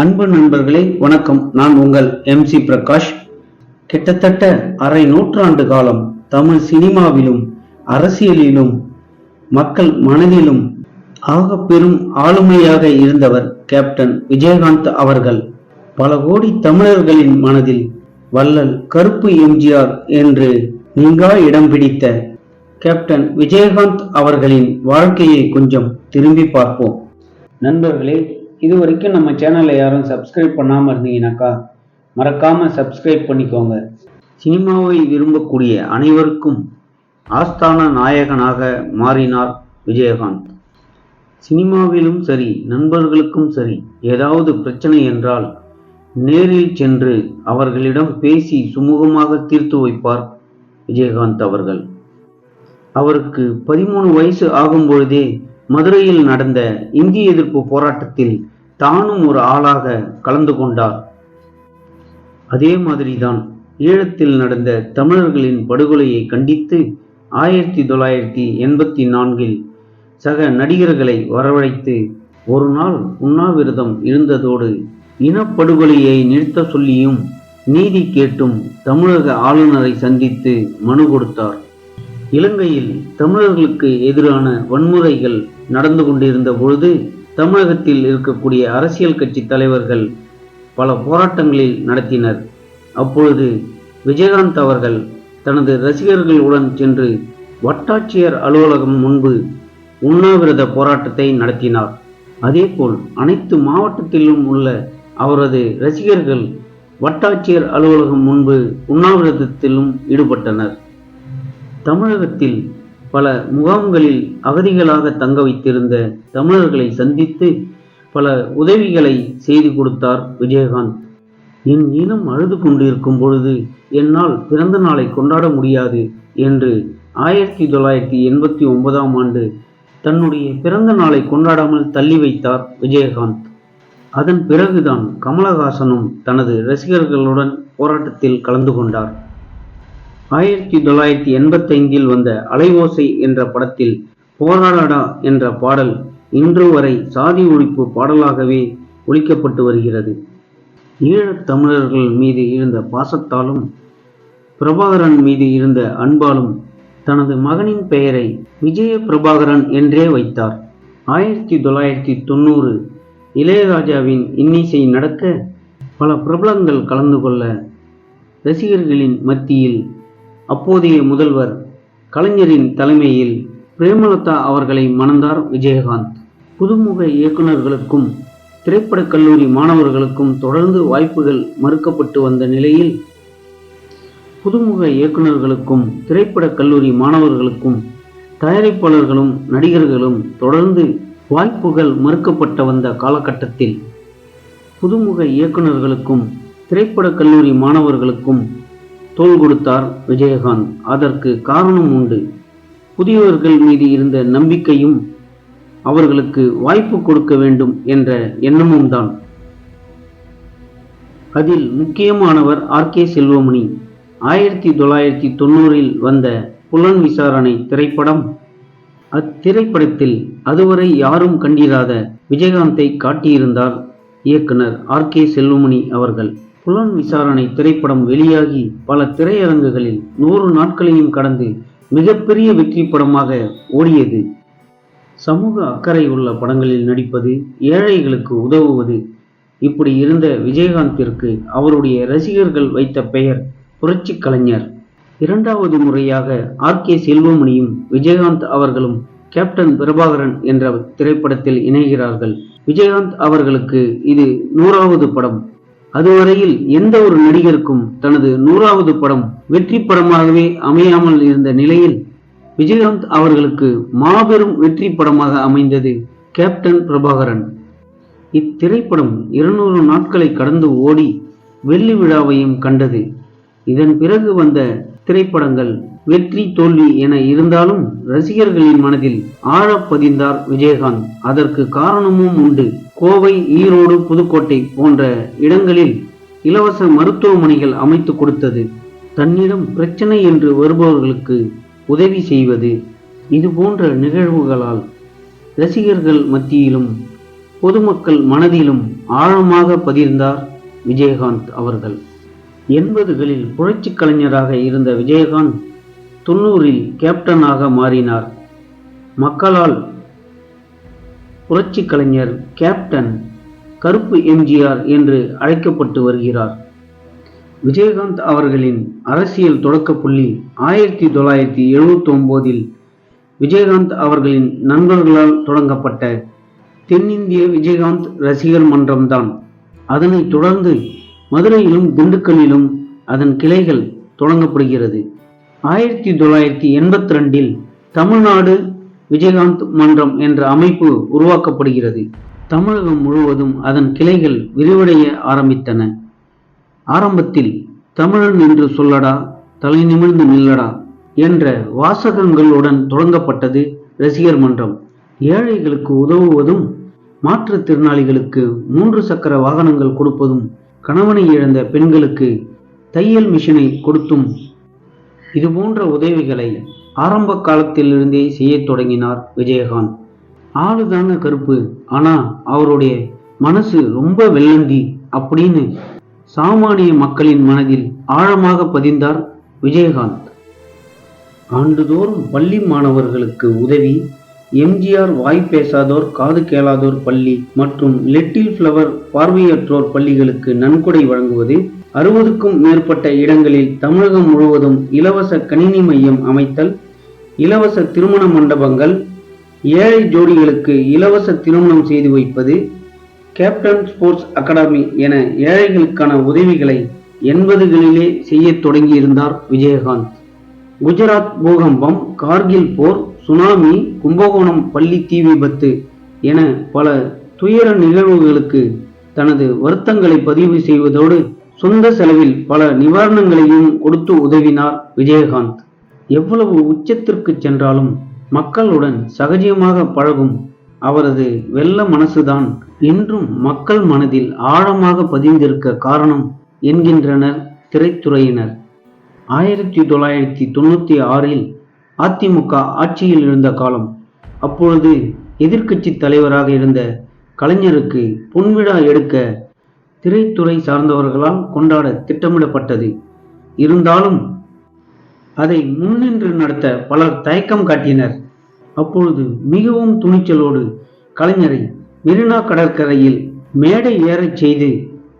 அன்பு நண்பர்களே வணக்கம். நான் உங்கள் எம் சி பிரகாஷ். கிட்டத்தட்ட அரை நூற்றாண்டு காலம் தமிழ் சினிமாவிலும் அரசியலிலும் மக்கள் மனதிலும் ஆக பெரும் ஆளுமையாக இருந்தவர் கேப்டன் விஜயகாந்த் அவர்கள். பல கோடி தமிழர்களின் மனதில் வள்ளல் கருப்பு எம்ஜிஆர் என்று நீங்கா இடம் பிடித்த கேப்டன் விஜயகாந்த் அவர்களின் வாழ்க்கையை கொஞ்சம் திரும்பி பார்ப்போம். நண்பர்களே இது வரைக்கும் நம்ம சேனலை யாரும் சப்ஸ்கிரைப் பண்ணாமல் இருந்தீங்கன்னாக்கா மறக்காமல் சப்ஸ்கிரைப் பண்ணிக்கோங்க. சினிமாவை விரும்பக்கூடிய அனைவருக்கும் ஆஸ்தான நாயகனாக மாறினார் விஜயகாந்த். சினிமாவிலும் சரி நண்பர்களுக்கும் சரி ஏதாவது பிரச்சனை என்றால் நேரில் சென்று அவர்களிடம் பேசி சுமூகமாக தீர்த்து வைப்பார் விஜயகாந்த் அவர்கள். அவருக்கு பதிமூணு வயசு ஆகும் பொழுதே மதுரையில் நடந்த இந்திய எதிர்ப்பு போராட்டத்தில் தானும் ஒரு ஆளாக கலந்து கொண்டார். அதே மாதிரிதான் ஈழத்தில் நடந்த தமிழர்களின் படுகொலையை கண்டித்து ஆயிரத்தி தொள்ளாயிரத்தி எண்பத்தி நான்கில் சக நடிகர்களை வரவழைத்து ஒரு நாள் உண்ணாவிரதம் இருந்ததோடு இனப்படுகொலையை நிறுத்த சொல்லியும் நீதி கேட்டும் தமிழக ஆளுநரை சந்தித்து மனு கொடுத்தார். இலங்கையில் தமிழர்களுக்கு எதிரான வன்முறைகள் நடந்து கொண்டிருந்த பொழுது தமிழகத்தில் இருக்கக்கூடிய அரசியல் கட்சி தலைவர்கள் பல போராட்டங்களில் நடத்தினர். அப்பொழுது விஜயகாந்த் அவர்கள் தனது ரசிகர்களுடன் சென்று வட்டாட்சியர் அலுவலகம் முன்பு உண்ணாவிரத போராட்டத்தை நடத்தினார். அதேபோல் அனைத்து மாவட்டத்திலும் உள்ள அவரது ரசிகர்கள் வட்டாட்சியர் அலுவலகம் முன்பு உண்ணாவிரதத்திலும் ஈடுபட்டனர். தமிழகத்தில் பல முகாம்களில் அகதிகளாக தங்க வைத்திருந்த தமிழர்களை சந்தித்து பல உதவிகளை செய்து கொடுத்தார் விஜயகாந்த். என் இனம் அழுது கொண்டிருக்கும் பொழுது என்னால் பிறந்த நாளை கொண்டாட முடியாது என்று ஆயிரத்தி தொள்ளாயிரத்தி எண்பத்தி ஒன்பதாம் ஆண்டு தன்னுடைய பிறந்த நாளை கொண்டாடாமல் தள்ளி வைத்தார் விஜயகாந்த். அதன் பிறகுதான் கமலஹாசனும் தனது ரசிகர்களுடன் போராட்டத்தில் கலந்து கொண்டார். ஆயிரத்தி தொள்ளாயிரத்தி எண்பத்தைந்தில் வந்த அலைவோசை என்ற படத்தில் போராடடா என்ற பாடல் இன்று வரை சாதி ஒழிப்பு பாடலாகவே ஒழிக்கப்பட்டு வருகிறது. ஈழத் தமிழர்கள் மீது இருந்த பாசத்தாலும் பிரபாகரன் மீது இருந்த அன்பாலும் தனது மகனின் பெயரை விஜய பிரபாகரன் என்றே வைத்தார். ஆயிரத்தி தொள்ளாயிரத்தி தொண்ணூறு இளையராஜாவின் இன்னிசை நடக்க பல பிரபலங்கள் கலந்து கொள்ள ரசிகர்களின் மத்தியில் அப்போதைய முதல்வர் கலைஞரின் தலைமையில் பிரேமலதா அவர்களை மணந்தார் விஜயகாந்த். புதுமுக இயக்குநர்களுக்கும் திரைப்படக் கல்லூரி மாணவர்களுக்கும் தொடர்ந்து வாய்ப்புகள் மறுக்கப்பட்டு வந்த நிலையில் புதுமுக இயக்குநர்களுக்கும் திரைப்படக் கல்லூரி மாணவர்களுக்கும் தயாரிப்பாளர்களும் நடிகர்களும் தொடர்ந்து வாய்ப்புகள் மறுக்கப்பட்ட வந்த காலகட்டத்தில் புதுமுக இயக்குநர்களுக்கும் திரைப்படக் கல்லூரி மாணவர்களுக்கும் தோள் கொடுத்தார் விஜயகாந்த். அதற்கு காரணம் உண்டு. புதியவர்கள் மீது இருந்த நம்பிக்கையும் அவர்களுக்கு வாய்ப்பு கொடுக்க வேண்டும் என்ற எண்ணமும் தான். அதில் முக்கியமானவர் ஆர். கே. செல்வமணி. ஆயிரத்தி தொள்ளாயிரத்தி தொண்ணூறில் வந்த புலன் விசாரணை திரைப்படம். அத்திரைப்படத்தில் அதுவரை யாரும் கண்டிராத விஜயகாந்தை காட்டியிருந்தார் இயக்குனர் ஆர். கே. செல்வமணி அவர்கள். புலன் விசாரணை திரைப்படம் வெளியாகி பல திரையரங்குகளில் நூறு நாட்களையும் கடந்து மிகப்பெரிய வெற்றி படமாக ஓடியது. சமூக அக்கறை உள்ள படங்களில் நடிப்பது ஏழைகளுக்கு உதவுவது. இப்படி இருந்த விஜயகாந்திற்கு அவருடைய ரசிகர்கள் வைத்த பெயர் புரட்சி கலைஞர். இரண்டாவது முறையாக ஆர். கே. செல்வமணியும் விஜயகாந்த் அவர்களும் கேப்டன் பிரபாகரன் என்ற திரைப்படத்தில் இணைகிறார்கள். விஜயகாந்த் அவர்களுக்கு இது நூறாவது படம். அதுவரையில் எந்த ஒரு நடிகருக்கும் தனது நூறாவது படம் வெற்றி படமாகவே அமையாமல் இருந்த நிலையில் விஜயகாந்த் அவர்களுக்கு மாபெரும் வெற்றி படமாக அமைந்தது கேப்டன் பிரபாகரன். இத்திரைப்படம் இருநூறு நாட்களை கடந்து ஓடி வெள்ளி விழாவையும் கண்டது. இதன் பிறகு வந்த திரைப்படங்கள் வெற்றி தோல்வி என இருந்தாலும் ரசிகர்களின் மனதில் ஆழ பதிந்தார் விஜயகாந்த். அதற்கு காரணமும் உண்டு. கோவை ஈரோடு புதுக்கோட்டை போன்ற இடங்களில் இலவச மருத்துவமனைகள் அமைத்து கொடுத்தது. தன்னிடம் பிரச்சனை என்று வருபவர்களுக்கு உதவி செய்வது இது போன்ற நிகழ்வுகளால் ரசிகர்கள் மத்தியிலும் பொதுமக்கள் மனதிலும் ஆழமாக பதிர்ந்தார் விஜயகாந்த் அவர்கள். எண்பதுகளில் புரட்சி கலைஞராக இருந்த விஜயகாந்த் தொண்ணூறில் கேப்டனாக மாறினார். மக்களால் புரட்சி கலைஞர் கேப்டன் கருப்பு எம்ஜிஆர் என்று அழைக்கப்பட்டு வருகிறார். விஜயகாந்த் அவர்களின் அரசியல் தொடக்க புள்ளி ஆயிரத்தி தொள்ளாயிரத்தி எழுபத்தி ஒன்பதில் விஜயகாந்த் அவர்களின் நண்பர்களால் தொடங்கப்பட்ட தென்னிந்திய விஜயகாந்த் ரசிகர் மன்றம்தான். அதனைத் தொடர்ந்து மதுரையிலும் திண்டுக்கல்லிலும் அதன் கிளைகள் தொடங்கப்படுகிறது. ஆயிரத்தி தொள்ளாயிரத்தி எண்பத்தி ரெண்டில் தமிழ்நாடு விஜயகாந்த் மன்றம் என்ற அமைப்பு உருவாக்கப்படுகிறது. தமிழகம் முழுவதும் அதன் கிளைகள் விரிவடைய ஆரம்பித்தன. ஆரம்பத்தில் தமிழன் என்று சொல்லடா தலை நிமிர்ந்து நில்லடா என்ற வாசகங்களுடன் தொடங்கப்பட்டது ரசிகர் மன்றம். ஏழைகளுக்கு உதவுவதும் மாற்றுத்திறனாளிகளுக்கு மூன்று சக்கர வாகனங்கள் கொடுப்பதும் கணவனை இழந்த பெண்களுக்கு தையல் மிஷினை கொடுத்தும். இதுபோன்ற உதவிகளை ஆரம்ப காலத்திலிருந்தே செய்ய தொடங்கினார் விஜயகாந்த். ஆளுதான கருப்பு. ஆனா அவருடைய மனசு ரொம்ப வெள்ளந்தி அப்படின்னு சாமானிய மக்களின் மனதில் ஆழமாக பதிந்தார் விஜயகாந்த். ஆண்டுதோறும் பள்ளி மாணவர்களுக்கு உதவி எம்ஜிஆர் வாய் பேசாதோர் காது கேளாதோர் பள்ளி மற்றும் லிட்டில் ஃப்ளவர் பார்வையற்றோர் பள்ளிகளுக்கு நன்கொடை வழங்குவது அறுபதுக்கும் மேற்பட்ட இடங்களில் தமிழகம் முழுவதும் இலவச கணினி மையம் அமைத்தல் இலவச திருமண மண்டபங்கள் ஏழை ஜோடிகளுக்கு இலவச திருமணம் செய்து வைப்பது கேப்டன் ஸ்போர்ட்ஸ் அகாடமி என ஏழைகளுக்கான உதவிகளை எண்பதுகளிலே செய்யத் தொடங்கியிருந்தார் விஜயகாந்த். குஜராத் பூகம்பம் கார்கில் போர் சுனாமி கும்பகோணம் பள்ளி தீ விபத்து என பல துயர நிகழ்வுகளுக்கு தனது வருத்தங்களை பதிவு செய்வதோடு சொந்த செலவில் பல நிவாரணங்களையும் கொடுத்து உதவினார் விஜயகாந்த். எவ்வளவு உச்சத்திற்கு சென்றாலும் மக்களுடன் சகஜமாக பழகும் அவரது வெள்ள மனசுதான் இன்றும் மக்கள் மனதில் ஆழமாக பதிந்திருக்க காரணம் என்கின்றனர் திரைத்துறையினர். ஆயிரத்தி தொள்ளாயிரத்தி தொண்ணூற்றி ஆறில் அதிமுக ஆட்சியில் இருந்த காலம். அப்பொழுது எதிர்க்கட்சி தலைவராக இருந்த கலைஞருக்கு பொன்விழா எடுக்க திரைத்துறை சார்ந்தவர்களால் கொண்டாட திட்டமிடப்பட்டது. இருந்தாலும் அதை முன்னின்று நடத்த பலர் தயக்கம் காட்டினர். அப்பொழுது மிகவும் துணிச்சலோடு கலைஞரை மெரினா கடற்கரையில் மேடை ஏறச் செய்து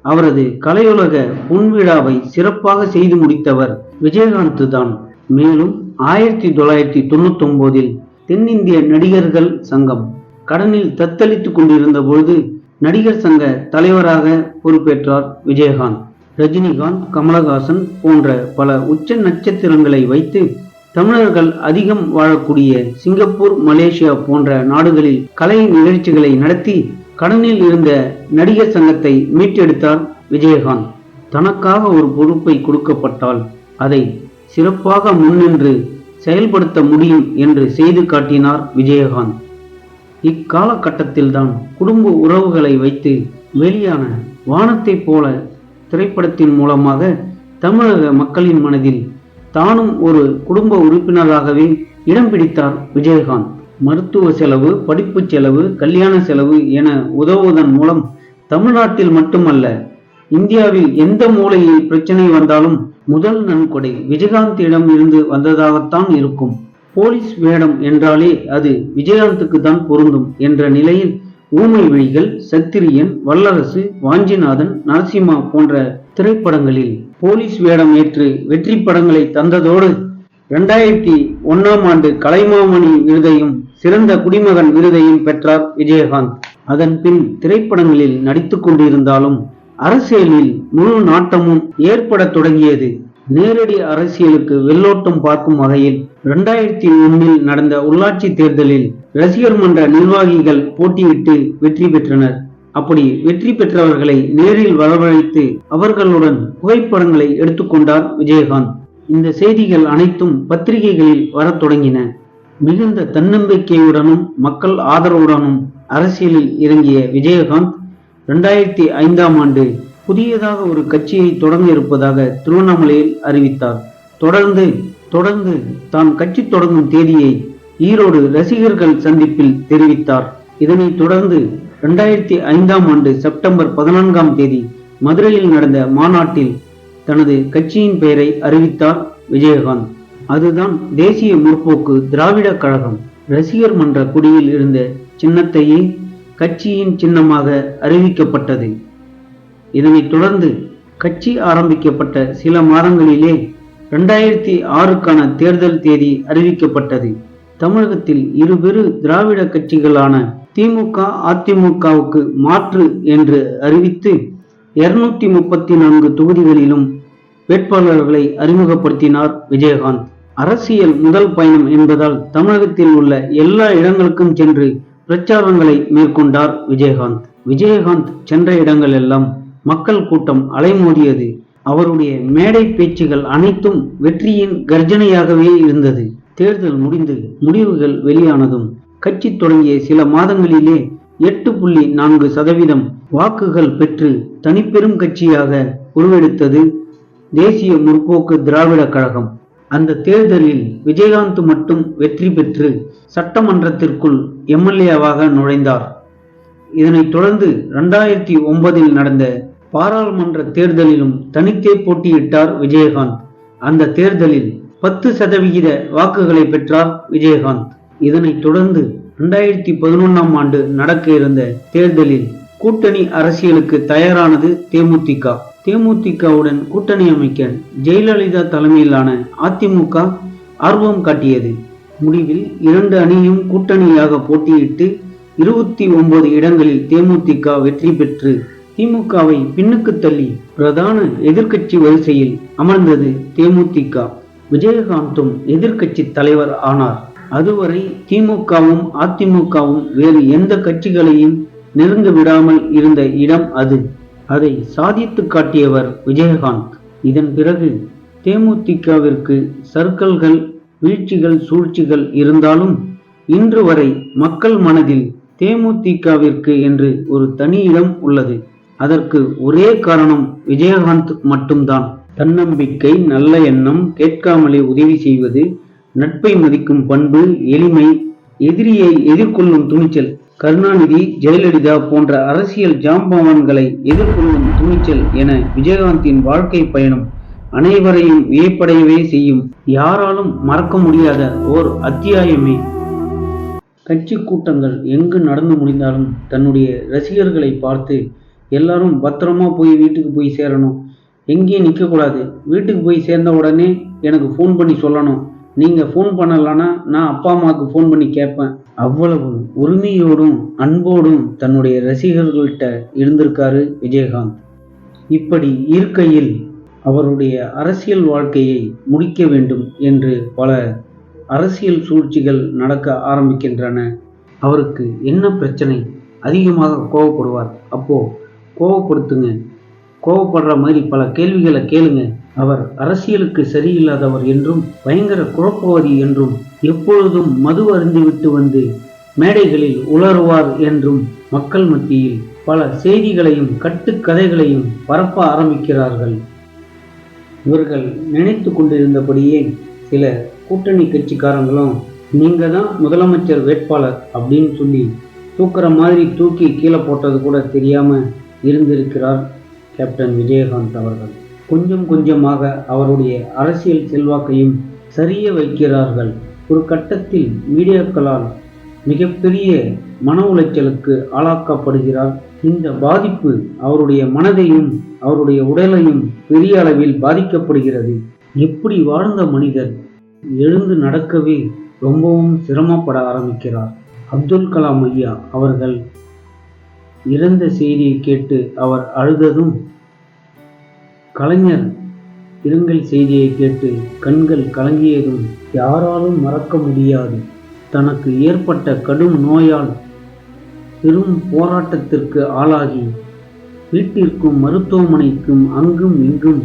அவரது கலையுலக பொன்விழாவை சிறப்பாக செய்து முடித்தவர் விஜயகாந்த் தான். மேலும் ஆயிரத்தி தொள்ளாயிரத்தி தொண்ணூத்தி ஒன்பதில் தென்னிந்திய நடிகர்கள் சங்கம் கடனில் தத்தளித்துக் கொண்டிருந்த பொழுது நடிகர் சங்க தலைவராக பொறுப்பேற்றார் விஜயகாந்த். ரஜினிகாந்த் கமலஹாசன் போன்ற பல உச்ச நட்சத்திரங்களை வைத்து தமிழர்கள் அதிகம் வாழக்கூடிய சிங்கப்பூர் மலேசியா போன்ற நாடுகளில் கலை நிகழ்ச்சிகளை நடத்தி கடனில் இருந்த நடிகர் சங்கத்தை மீட்டெடுத்தார் விஜயகாந்த். தனக்காக ஒரு பொறுப்பை கொடுக்கப்பட்டால் அதை சிறப்பாக முன்னின்று செயல்படுத்த முடியும் என்று செய்து காட்டினார் விஜயகாந்த். இக்காலகட்டத்தில்தான் குடும்ப உறவுகளை வைத்து வெளியான வானத்தைப் போல திரைப்படத்தின் மூலமாக தமிழக மக்களின் மனதில் தானும் ஒரு குடும்ப உறுப்பினராகவே இடம் பிடித்தார் விஜயகாந்த். மருத்துவ செலவு படிப்பு செலவு கல்யாண செலவு என உதவுவதன் மூலம் தமிழ்நாட்டில் மட்டுமல்ல இந்தியாவில் எந்த மூலையில் பிரச்சனை வந்தாலும் முதல் நன்கொடை விஜயகாந்திடம் இருந்து வந்ததாகத்தான் இருக்கும். போலீஸ் வேடம் என்றாலே அது விஜயகாந்துக்கு தான் பொருந்தும் என்ற நிலையில் ஊமை விழிகள் சத்திரியன் வல்லரசு வாஞ்சிநாதன் நரசிம்மா போன்ற திரைப்படங்களில் போலீஸ் வேடம் ஏற்று வெற்றி படங்களை தந்ததோடு இரண்டாயிரத்தி ஒன்னாம் ஆண்டு கலைமாமணி விருதையும் சிறந்த குடிமகன் விருதையும் பெற்றார் விஜயகாந்த். அதன் பின் திரைப்படங்களில் நடித்துக் கொண்டிருந்தாலும் அரசியலில் முழு நாட்டமும் ஏற்பட தொடங்கியது. நேரடி அரசியலுக்கு வெள்ளோட்டம் பார்க்கும் வகையில் இரண்டாயிரத்தி ஒன்னில் நடந்த உள்ளாட்சி தேர்தலில் ரசிகர் மன்ற நிர்வாகிகள் போட்டியிட்டு வெற்றி பெற்றனர். அப்படி வெற்றி பெற்றவர்களை நேரில் வரவழைத்து அவர்களுடன் புகைப்படங்களை எடுத்துக்கொண்டார் விஜயகாந்த். இந்த செய்திகள் அனைத்தும் பத்திரிகைகளில் வரத் தொடங்கின. மிகுந்த தன்னம்பிக்கையுடனும் மக்கள் ஆதரவுடனும் அரசியலில் இறங்கிய விஜயகாந்த் இரண்டாயிரத்தி ஐந்தாம் ஆண்டு புதியதாக ஒரு கட்சியை தொடங்க இருப்பதாக திருவண்ணாமலையில் அறிவித்தார். தொடர்ந்து தொடர்ந்து தான் கட்சி தொடங்கும் தேதியை ஈரோடு ரசிகர்கள் சந்திப்பில் தெரிவித்தார். இதனைத் தொடர்ந்து இரண்டாயிரத்தி ஐந்தாம் ஆண்டு செப்டம்பர் பதினான்காம் தேதி மதுரையில் நடந்த மாநாட்டில் தனது கட்சியின் பெயரை அறிவித்தார் விஜயகாந்த். அதுதான் தேசிய முற்போக்கு திராவிட கழகம் ரசிகர் மன்ற குடியில் இருந்த சின்னத்தையே கட்சியின் சின்னமாக அறிவிக்கப்பட்டது. இதனைத் தொடர்ந்து கட்சி ஆரம்பிக்கப்பட்ட சில மாதங்களிலே இரண்டாயிரத்தி ஆறுக்கான தேர்தல் தேதி அறிவிக்கப்பட்டது. தமிழகத்தில் இருபெரு திராவிட கட்சிகளான திமுக அதிமுகவுக்கு மாற்று என்று அறிவித்து இருநூத்தி முப்பத்தி நான்கு தொகுதிகளிலும் வேட்பாளர்களை அறிமுகப்படுத்தினார் விஜயகாந்த். அரசியல் முதல் பயணம் என்பதால் தமிழகத்தில் உள்ள எல்லா இடங்களுக்கும் சென்று பிரச்சாரங்களை மேற்கொண்டார் விஜயகாந்த். விஜயகாந்த் சென்ற இடங்கள் எல்லாம் மக்கள் கூட்டம் அலைமோதியது. அவருடைய மேடை பேச்சுகள் அனைத்தும் வெற்றியின் கர்ஜனையாகவே இருந்தது. தேர்தல் முடிந்து முடிவுகள் வெளியானதும் கட்சி தொடங்கிய சில மாதங்களிலே எட்டு புள்ளி நான்கு சதவீதம் வாக்குகள் பெற்று தனிப்பெரும் கட்சியாக உருவெடுத்தது தேசிய முற்போக்கு திராவிட கழகம். அந்த தேர்தலில் விஜயகாந்த் மட்டும் வெற்றி பெற்று சட்டமன்றத்திற்குள் எம்எல்ஏவாக நுழைந்தார். இதனைத் தொடர்ந்து இரண்டாயிரத்தி ஒன்பதில் நடந்த பாராளுமன்ற தேர்தலிலும் தனித்தே போட்டியிட்டார் விஜயகாந்த். அந்த தேர்தலில் பத்து சதவிகித வாக்குகளை பெற்றார் விஜயகாந்த். இதனைத் தொடர்ந்து இரண்டாயிரத்தி பதினொன்றாம் ஆண்டு நடக்க இருந்த தேர்தலில் கூட்டணி அரசியலுக்கு தயாரானது தேமுதிக. தேமுதிகவுடன் கூட்டணி அமைக்க ஜெயலலிதா தலைமையிலான அதிமுக ஆர்வம் காட்டியது. முடிவில் இரண்டு அணியும் கூட்டணியாக போட்டியிட்டு இருபத்தி ஒன்பது இடங்களில் தேமுதிக வெற்றி பெற்று திமுகவை பின்னுக்கு தள்ளி பிரதான எதிர்க்கட்சி வரிசையில் அமர்ந்தது தேமுதிக. விஜயகாந்தும் எதிர்க்கட்சி தலைவர் ஆனார். அதுவரை திமுகவும் அதிமுகவும் வேறு எந்த கட்சிகளையும் நெருங்க விடாமல் இருந்த இடம் அது. அதை சாதித்து காட்டியவர் விஜயகாந்த். இதன் பிறகு தேமுதிகவிற்கு சர்க்கல்கள் வீழ்ச்சிகள் சூழ்ச்சிகள் இருந்தாலும் இன்று வரை மக்கள் மனதில் தேமுதிகவிற்கு என்று ஒரு தனி இடம் உள்ளது. அதற்கு ஒரே காரணம் விஜயகாந்த் மட்டும்தான். தன்னம்பிக்கை நல்ல எண்ணம் கேட்காமலே உதவி செய்வது நட்பை மதிக்கும் பண்பு எளிமை எதிரியை எதிர்கொள்ளும் துணிச்சல். கருணாநிதி ஜெயலலிதா போன்ற அரசியல் ஜாம்பவான்களை எதிர்கொள்ளும் துணிச்சல் என விஜயகாந்தின் வாழ்க்கை பயணம் அனைவரையும் வியப்படையவே செய்யும். யாராலும் மறக்க முடியாத ஓர் அத்தியாயமே. கட்சி கூட்டங்கள் எங்கு நடந்து முடிந்தாலும் தன்னுடைய ரசிகர்களை பார்த்து எல்லாரும் பத்திரமா போய் வீட்டுக்கு போய் சேரணும். எங்கேயும் நிற்கக்கூடாது வீட்டுக்கு போய் சேர்ந்த உடனே எனக்கு ஃபோன் பண்ணி சொல்லணும். நீங்கள் ஃபோன் பண்ணலன்னா நான் அப்பா அம்மாவுக்கு ஃபோன் பண்ணி கேட்பேன். அவ்வளவு உரிமையோடும் அன்போடும் தன்னுடைய ரசிகர்கள்கிட்ட இருந்திருக்காரு விஜயகாந்த். இப்படி இருக்கையில் அவருடைய அரசியல் வாழ்க்கையை முடிக்க வேண்டும் என்று பல அரசியல் சூழ்ச்சிகள் நடக்க ஆரம்பிக்கின்றன. அவருக்கு என்ன பிரச்சனை? அதிகமாக கோவப்படுவார். அப்போ கோவப்படுத்துங்க. கோவப்படுற மாதிரி பல கேள்விகளை கேளுங்க. அவர் அரசியலுக்கு சரியில்லாதவர் என்றும் பயங்கர குழப்பவாதி என்றும் எப்பொழுதும் மது அருந்திவிட்டு வந்து மேடைகளில் உலருவார் என்றும் மக்கள் மத்தியில் பல செய்திகளையும் கட்டுக்கதைகளையும் பரப்ப ஆரம்பிக்கிறார்கள். இவர்கள் நினைத்து கொண்டிருந்தபடியே சில கூட்டணி கட்சிக்காரங்களும் நீங்க தான் முதலமைச்சர் வேட்பாளர் அப்படின்னு சொல்லி தூக்குற மாதிரி தூக்கி கீழே போட்டது கூட தெரியாம இருந்திருக்கிறார். கேப்டன் விஜயகாந்த் அவர்கள். கொஞ்சம் கொஞ்சமாக அவருடைய அரசியல் செல்வாக்கையும் சரிய வைக்கிறார்கள். ஒரு கட்டத்தில் மீடியாக்களால் மிகப்பெரிய மன உளைச்சலுக்கு ஆளாக்கப்படுகிறார். இந்த பாதிப்பு அவருடைய மனதையும் அவருடைய உடலையும் பெரிய அளவில் பாதிக்கப்படுகிறது. எப்படி வாழ்ந்த மனிதர் எழுந்து நடக்கவே ரொம்பவும் சிரமப்பட ஆரம்பிக்கிறார். அப்துல் கலாம் ஐயா அவர்கள் இறந்த செய்தியை கேட்டு அவர் அழுததும் கலைஞர் இரங்கல் செய்தியை கேட்டு கண்கள் கலங்கியதும் யாராலும் மறக்க முடியாது. தனக்கு ஏற்பட்ட கடும் நோயால் பெரும் போராட்டத்திற்கு ஆளாகி வீட்டிற்கும் மருத்துவமனைக்கும் அங்கும் இங்கும்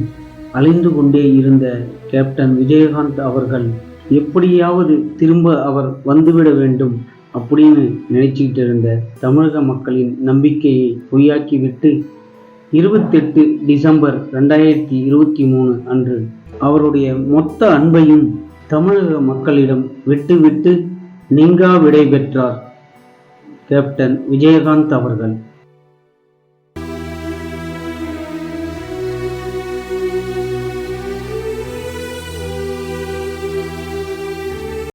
அலைந்து கொண்டே இருந்த கேப்டன் விஜயகாந்த் அவர்கள் எப்படியாவது திரும்ப அவர் வந்துவிட வேண்டும் அப்படின்னு நினைச்சுக்கிட்டு இருந்த தமிழக மக்களின் நம்பிக்கையை பொய்யாக்கிவிட்டு இருபத்தெட்டு டிசம்பர் ரெண்டாயிரத்தி இருபத்தி மூணு அன்று அவருடைய மொத்த அன்பையும் தமிழக மக்களிடம் விட்டுவிட்டு நீங்கா விடை பெற்றார். கேப்டன் விஜயகாந்த் அவர்கள்.